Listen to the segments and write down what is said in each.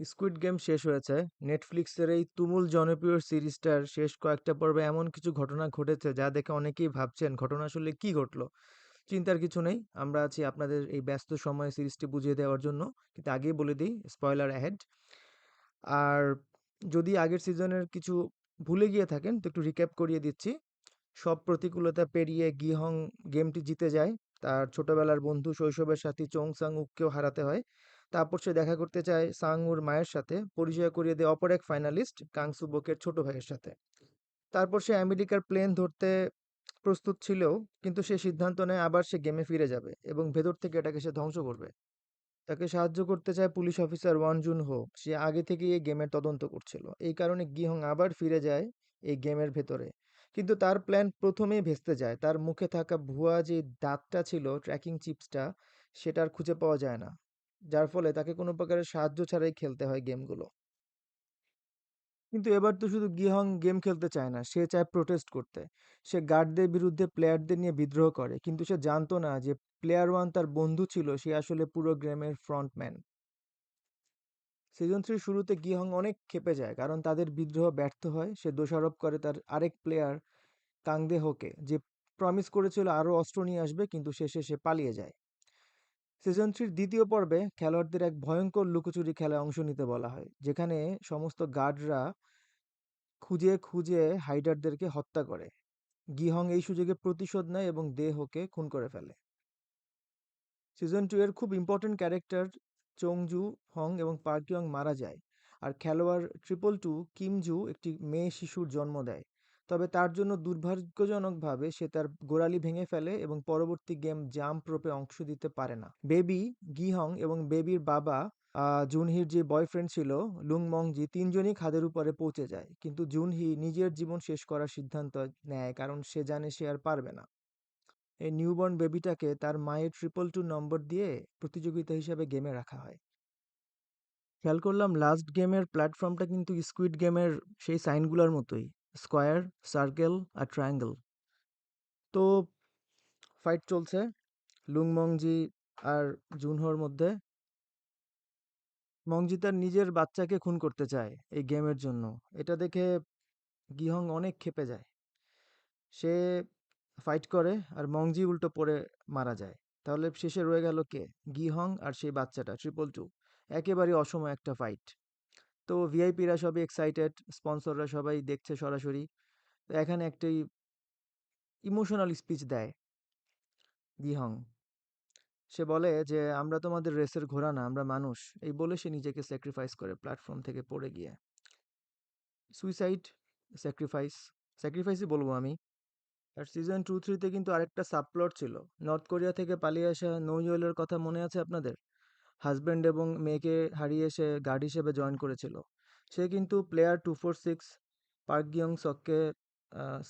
Squid game শেষ হয়েছে। নেটফ্লিক্সের এই তুমুল জনপ্রিয় সিরিজটার শেষ কয়েকটা পর্বে এমন কিছু ঘটনা ঘটেছে যা দেখে অনেকেই ভাবছেন, ঘটনা আসলে কি ঘটলো? চিন্তার কিছু নেই, আমরা আছি আপনাদের এই ব্যস্ত সময়ে সিরিজটি বুঝিয়ে দেওয়ার জন্য। কিন্তু আগেই বলে দিই স্পয়লার অ্যাহেড আর যদি আগের সিজনের কিছু ভুলে গিয়ে থাকেন, তো একটু রিক্যাপ করিয়ে দিচ্ছি। সব প্রতিকূলতা পেরিয়ে গিহং গেমটি জিতে যায়। তার ছোটবেলার বন্ধু শৈশবের সাথী চোং সাং উককেও হারাতে হয়। তারপর সে দেখা করতে চায় সাংউর মায়ের সাথে, পরিচয় করিয়ে দেয় অপর এক ফাইনালিস্ট কাংসু বোকের ছোট ভাইয়ের সাথে। তারপর সে আমেরিকার প্লেন ধরতে প্রস্তুত ছিল কিন্তু সে সিদ্ধান্ত নেয় আবার সে গেমে ফিরে যাবে এবং ভেতর থেকে এটাকে সে ধ্বংস করবে। তাকে সাহায্য করতে চায় পুলিশ অফিসার ওয়ান জুন হো সে আগে থেকেই এই গেমের তদন্ত করছিল। এই কারণে গিহং আবার ফিরে যায় এই গেমের ভেতরে। কিন্তু তার প্ল্যান প্রথমেই ভেস্তে যায়। তার মুখে থাকা ভুয়া যে দাঁতটা ছিল ট্র্যাকিং চিপসটা সেটা আর খুঁজে পাওয়া যায় না। যার ফলে তাকে কোনো প্রকারের সাহায্য ছাড়াই খেলতে হয় গেমগুলো। কিন্তু এবার তো শুধু গিহং গেম খেলতে চায় না, সে চায় প্রোটেস্ট করতে। সে গার্ডদের বিরুদ্ধে প্লেয়ারদের নিয়ে বিদ্রোহ করে, কিন্তু সে জানতো না যে প্লেয়ার ওয়ান তার বন্ধু ছিল, সে আসলে পুরো গেমের ফ্রন্টম্যান সিজন থ্রির শুরুতে গিহং অনেক ক্ষেপে যায়, কারণ তাদের বিদ্রোহ ব্যর্থ হয়। সে দোষারোপ করে তার আরেক প্লেয়ার কাংদেহকে যে প্রমিস করেছিল আরও অস্ত্র নিয়ে আসবে, কিন্তু শেষে সে পালিয়ে যায়। সিজন থ্রির দ্বিতীয় পর্বে খেলোয়াড়দের এক ভয়ঙ্কর লুকোচুরি খেলায় অংশ নিতে বলা হয়, যেখানে সমস্ত গার্ডরা খুঁজে খুঁজে হাইডারদেরকে হত্যা করে। গিহং এই সুযোগে প্রতিশোধ নেয় এবং দেহকে খুন করে ফেলে। সিজন টু এর খুব ইম্পর্টেন্ট ক্যারেক্টার চংজু হং এবং পার্কিয়ং মারা যায়, আর খেলোয়াড় ট্রিপল টু কিমজু একটি মেয়ে শিশুর জন্ম দেয়। তবে তার জন্য দুর্ভাগ্যজনকভাবে সে তার গোড়ালি ভেঙে ফেলে এবং পরবর্তী গেম জাম্প রোপে অংশ দিতে পারে না। বেবি, গিহং এবং বেবির বাবা জুনহির যে বয়ফ্রেন্ড ছিল লুং মংজি তিনজনই খাদের উপরে পৌঁছে যায়। কিন্তু জুনহি নিজের জীবন শেষ করার সিদ্ধান্ত নেয় কারণ সে জানে সে আর পারবে না। এই নিউবর্ন বেবিটাকে তার মায়ের ট্রিপল টু নম্বর দিয়ে প্রতিযোগিতা হিসাবে গেমে রাখা হয়। খেয়াল করলাম, লাস্ট গেমের প্ল্যাটফর্মটা কিন্তু স্কুইড গেমের সেই সাইনগুলোর মতোই। স্কোয়ার, সার্কেল আর ট্রায়াঙ্গেল। তো ফাইট চলছে লুং মংজি আর জুনহোর মধ্যে। মংজি তার নিজের বাচ্চাকে খুন করতে চায় এই গেমের জন্য। এটা দেখে গিহং অনেক ক্ষেপে যায়। সে ফাইট করে আর মংজি উল্টো পড়ে মারা যায়। তাহলে শেষে রয়ে গেল কে? গিহং আর সেই বাচ্চাটা ট্রিপল টু একেবারে অসময় একটা ফাইট। তো ভিআইপিরা সবাই এক্সাইটেড স্পন্সররা সবাই দেখছে সরাসরি। তো এখানে একটি ইমোশনাল স্পিচ দেয় গিহং সে বলে যে, আমরা তোমাদের রেসের ঘোড়া না, আমরা মানুষ। এই বলে সে নিজেকে স্যাক্রিফাইস করে প্ল্যাটফর্ম থেকে পড়ে গিয়ে। সুইসাইড স্যাক্রিফাইস স্যাক্রিফাইসই বলব আমি। আর সিজন টু থ্রিতে কিন্তু আরেকটা সাবপ্লট ছিল। নর্থ কোরিয়া থেকে পালিয়ে আসা নৌজলের কথা মনে আছে আপনাদের? হাজব্যান্ড এবং মেয়েকে হারিয়ে সে গার্ড হিসেবে জয়েন করেছিল। সে কিন্তু player two four six Park গিয়ং সককে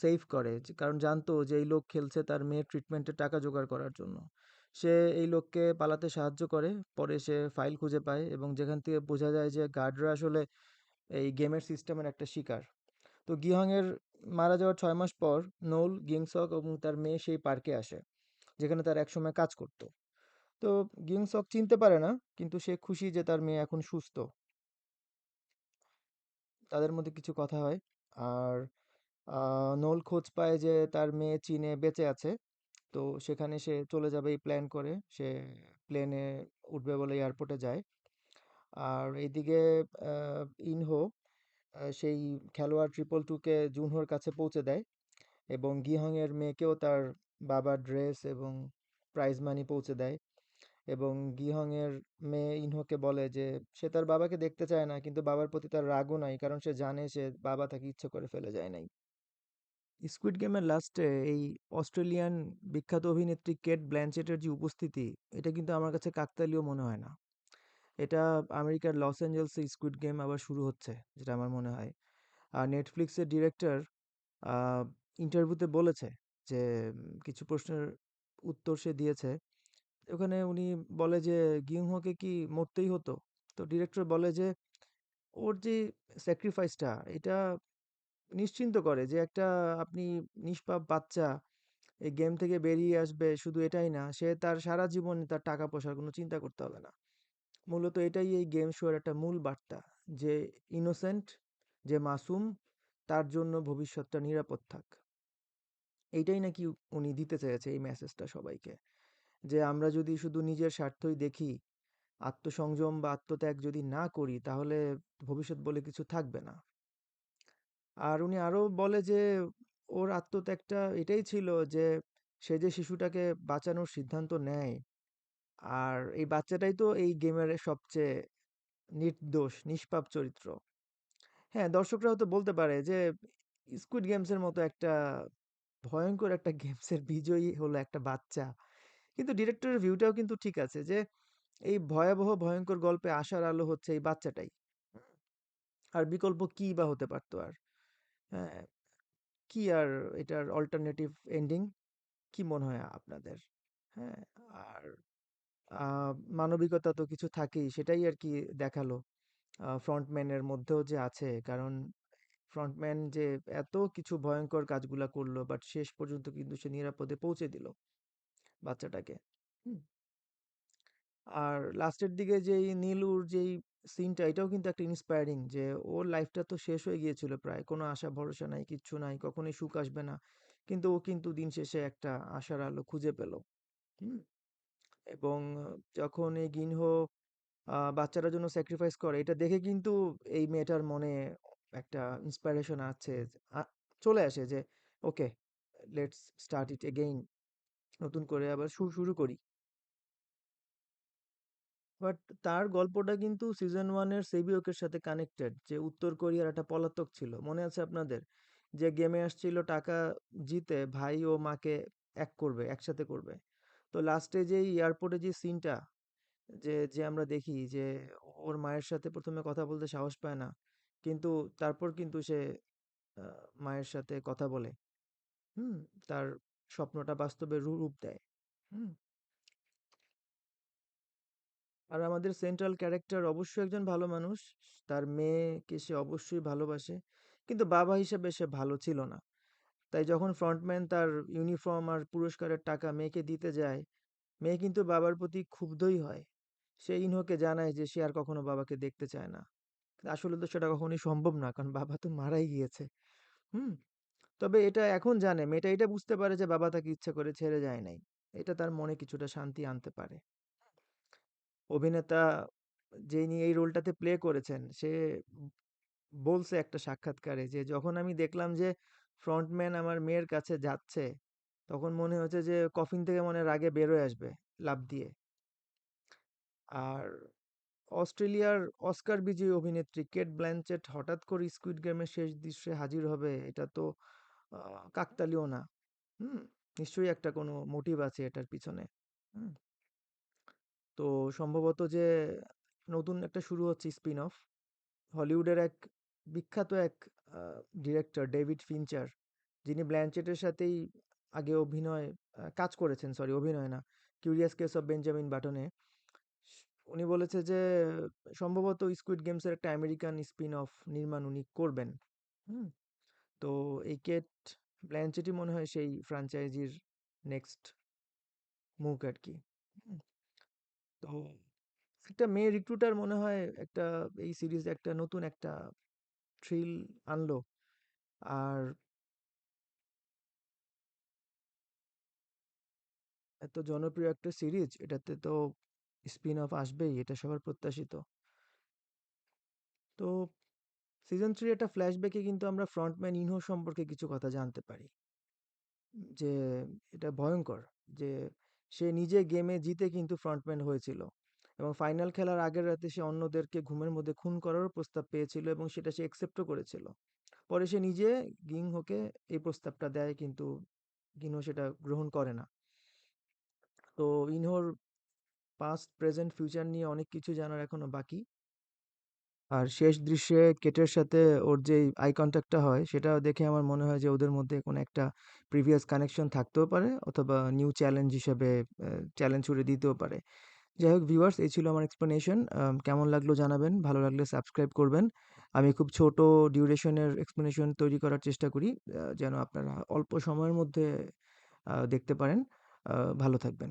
সেভ করে। কারণ জানতো যে এই লোক খেলছে তার মেয়ের ট্রিটমেন্টের টাকা জোগাড় করার জন্য। সে এই লোককে পালাতে সাহায্য করে। পরে সে ফাইল খুঁজে পায় এবং যেখান থেকে বোঝা যায় যে গার্ডরা আসলে এই গেমের সিস্টেমের একটা শিকার। তো গিহংয়ের মারা যাওয়ার ছয় মাস পর, নৌল গিংসক এবং তার মেয়ে সেই পার্কে আসে, যেখানে তার একসময় কাজ করতো। তো গিংসক চিনতে পারে না, কিন্তু সে খুশি যে তার মেয়ে এখন সুস্থ। তাদের মধ্যে কিছু কথা হয়। আর নোল খোঁজ পায় যে তার মেয়ে চীনে বেঁচে আছে। তো সেখানে সে চলে যাবে এই প্ল্যান করে। সে প্লেনে উঠবে বলে এয়ারপোর্টে যায়। আর এইদিকে ইনহো সেই খেলোয়াড় ট্রিপল টুকে জুনহোর কাছে পৌঁছে দেয় এবং গিহংয়ের মেয়েকেও তার বাবার ড্রেস এবং প্রাইজ মানি পৌঁছে দেয়। এবং গিহংয়ের মেয়ে ইনহোকে বলে যে, সে তার বাবাকে দেখতে চায় না, কিন্তু বাবার প্রতি তার রাগও নাই, কারণ সে জানে সে বাবা তাকে ইচ্ছে করে ফেলে যায় নাই। স্কুইড গেমের লাস্টে এই অস্ট্রেলিয়ান বিখ্যাত অভিনেত্রী কেট ব্ল্যানচেটের যে উপস্থিতি, এটা কিন্তু আমার কাছে কাকতালীয় মনে হয় না। এটা আমেরিকার লস অ্যাঞ্জেলসে স্কুইড গেম আবার শুরু হচ্ছে, যেটা আমার মনে হয়। আর নেটফ্লিক্সের ডিরেক্টর ইন্টারভিউতে বলেছে যে কিছু প্রশ্নের উত্তর সে দিয়েছে। ওখানে উনি বলে যে, গিংহোকে কি মরতেই হতো? তো ডিরেক্টর বলে যে, ওর যে স্যাক্রিফাইসটা এটা নিশ্চিন্ত করে যে, একটা আপনি নিষ্পাপ বাচ্চা, এই গেম থেকে বেরিয়ে আসবে, শুধু এটাই না, সে তার সারা জীবন তার টাকা পয়সার কোনো চিন্তা করতে হবে না। মূলত এটাই এই গেম শোয়ের একটা মূল বার্তা, যে ইনোসেন্ট যে মাসুম, তার জন্য ভবিষ্যৎটা নিরাপদ থাক। এইটাই নাকি উনি দিতে চেয়েছে এই মেসেজটা সবাইকে। যে আমরা যদি শুধু নিজের স্বার্থই দেখি, আত্মসংযম বা আত্মত্যাগ যদি না করি, তাহলে ভবিষ্যৎ বলে কিছু থাকবে না। আর উনি আরও বলে যে, ওর আত্মত্যাগটা এটাই ছিল যে, সে যে শিশুটাকে বাঁচানোর সিদ্ধান্ত নেয়, আর এই বাচ্চাটাই তো এই গেমের সবচেয়ে নির্দোষ, নিষ্পাপ চরিত্র। হ্যাঁ দর্শকরা হয়তো বলতে পারে যে স্কুইড গেমসের মতো একটা ভয়ঙ্কর একটা গেমসের বিজয়ী হলো একটা বাচ্চা। কিন্তু ডিরেক্টরের ভিউটাও কিন্তু ঠিক আছে যে, এই ভয়াবহ ভয়ঙ্কর গল্পে আশার আলো হচ্ছে এই বাচ্চাটাই। আর বিকল্প কি বা হতে পারতো আর? হ্যাঁ কি আর এটার অল্টারনেটিভ এন্ডিং কি মনে হয় আপনাদের? হ্যাঁ আর মানবিকতা তো কিছু থাকেই, সেটাই আর কি দেখাল ফ্রন্টম্যানের মধ্যেও যে আছে। কারণ ফ্রন্টম্যান যে এত কিছু ভয়ঙ্কর কাজগুলা করল, বাট শেষ পর্যন্ত কিন্তু সে নিরাপদে পৌঁছে দিল। বাচ্চাটাকে। হুম। আর লাস্টের দিকে যেই নীলুর যেই সিনটা এটাও কিন্তু একটা ইন্সপায়ারিং যে ওর লাইফটা তো শেষ হয়ে গিয়েছিল প্রায়। কোনো আশা ভরসা নাই কিচ্ছু নাই কখনোই সুখ আসবে না। কিন্তু ও কিন্তু দিন শেষে একটা আশার আলো খুঁজে পেল। হুম। এবং যখন এই গিনহো আহ, বাচ্চাটার জন্য স্যাক্রিফাইস করে এটা দেখে কিন্তু এই মেয়েটার মনে একটা ইন্সপিরেশন আছে আ- চলে আসে যে okay let's start it again নতুন করে আবার শুরু শুরু করি। বাট তার গল্পটা কিন্তু সিজন ওয়ানের সেবিওকের সাথে কানেক্টেড, যে উত্তর কোরিয়ার একটা পলাতক ছিল। মনে আছে আপনাদের? যে গেমে আসছিল টাকা জিতে ভাই ও মাকে এক করবে, একসাথে করবে। তো লাস্টে যে এয়ারপোর্টে যে সিনটা যে যে আমরা দেখি যে ওর মায়ের সাথে প্রথমে কথা বলতে সাহস পায় না, কিন্তু তারপর কিন্তু সে মায়ের সাথে কথা বলে। হুম, তার স্বপ্নটা বাস্তবে রূপ দেয়। হুম। আর আমাদের সেন্ট্রাল ক্যারেক্টার অবশ্যই একজন ভালো মানুষ। তার মেয়েকে সে অবশ্যই ভালোবাসে। কিন্তু বাবা হিসেবে সে ভালো ছিল না। তাই যখন ফ্রন্টম্যান তার ইউনিফর্ম আর পুরস্কারের টাকা মেয়েকে দিতে যায়, মেয়ে কিন্তু বাবার প্রতি ক্ষুব্ধই হয়। সে ইনহোকে জানায় যে সে আর কখনো বাবাকে দেখতে চায় না। আসলে তো সেটা কখনোই সম্ভব না। কারণ বাবা তো মারাই গিয়েছে। হুম। তবে এটা এখন জানে মেয়েটা এটা বুঝতে পারে যে বাবা তাকে ইচ্ছা করে ছেড়ে যায় নাই। এটা তার মনে কিছুটা শান্তি আনতে পারে। অভিনেতা যিনি এই রোলটাতে প্লে করেছেন, সে বলছে একটা সাক্ষাৎকারে যে, যখন আমি দেখলাম যে ফ্রন্টম্যান আমার মেয়ের কাছে যাচ্ছে, তখন মনে হচ্ছে যে কফিন থেকে মনে রাগে বেরোয় আসবে লাফ দিয়ে। আর অস্ট্রেলিয়ার অস্কার বিজয়ী অভিনেত্রী কেট ব্ল্যানচেট হঠাৎ করে স্কুইড গেমের শেষ দৃশ্যে হাজির হবে, এটা তো কাকতালীয় না। হুম? নিশ্চয়ই একটা কোনো মোটিভ আছে এটার পিছনে। হুম? তো সম্ভবত যে নতুন একটা শুরু হচ্ছে স্পিন অফ হলিউডের এক বিখ্যাত এক ডিরেক্টর ডেভিড ফিঞ্চার যিনি ব্ল্যানচেটের সাথেই আগে অভিনয় কাজ করেছেন সরি অভিনয় না কিউরিয়াস কেস অফ বেঞ্জামিন বাটনে উনি বলেছে যে, সম্ভবত স্কুইড গেমসের একটা আমেরিকান স্পিন অফ নির্মাণ উনি করবেন। হুম? তো এই কেট ব্ল্যানচেটই মনে হয় সেই ফ্র্যাঞ্চাইজির নেক্সট মুখ আর কি তো একটা মেয়ে রিক্রুটার মনে হয় একটা এই সিরিজ একটা নতুন একটা থ্রিল আনলো। আর এত জনপ্রিয় একটা সিরিজ, এটাতে তো স্পিন অফ আসবেই, এটা সবার প্রত্যাশিত। তো সিজন থ্রি একটা ফ্ল্যাশব্যাকে কিন্তু আমরা ফ্রন্টম্যান ইনহো সম্পর্কে কিছু কথা জানতে পারি। যে, এটা ভয়ঙ্কর যে, সে নিজে গেমে জিতে কিন্তু ফ্রন্টম্যান হয়েছিল এবং ফাইনাল খেলার আগের রাতে সে অন্যদেরকে ঘুমের মধ্যে খুন করারও প্রস্তাব পেয়েছিল এবং সেটা সে অ্যাকসেপ্টও করেছিল। পরে সে নিজে গিংহোকে এই প্রস্তাবটা দেয় কিন্তু গিনহো সেটা গ্রহণ করে না। তো ইনহোর পাস্ট প্রেজেন্ট ফিউচার নিয়ে অনেক কিছু জানার এখনও বাকি। আর শেষ দৃশ্যে কেটের সাথে ওর যে আই কন্ট্যাক্টটা হয়, সেটা দেখে আমার মনে হয় যে ওদের মধ্যে কোনো একটা প্রিভিয়াস কানেকশন থাকতেও পারে অথবা নিউ চ্যালেঞ্জ হিসেবে চ্যালেঞ্জ ছুড়ে দিতেও পারে। যাই হোক ভিউয়ার্স এই ছিল আমার এক্সপ্লেনেশন কেমন লাগল জানাবেন, ভালো লাগলে সাবস্ক্রাইব করবেন। আমি খুব ছোট ডিউরেশনের এক্সপ্লেনেশন তৈরি করার চেষ্টা করি যেন আপনারা অল্প সময়ের মধ্যে দেখতে পারেন। ভালো থাকবেন।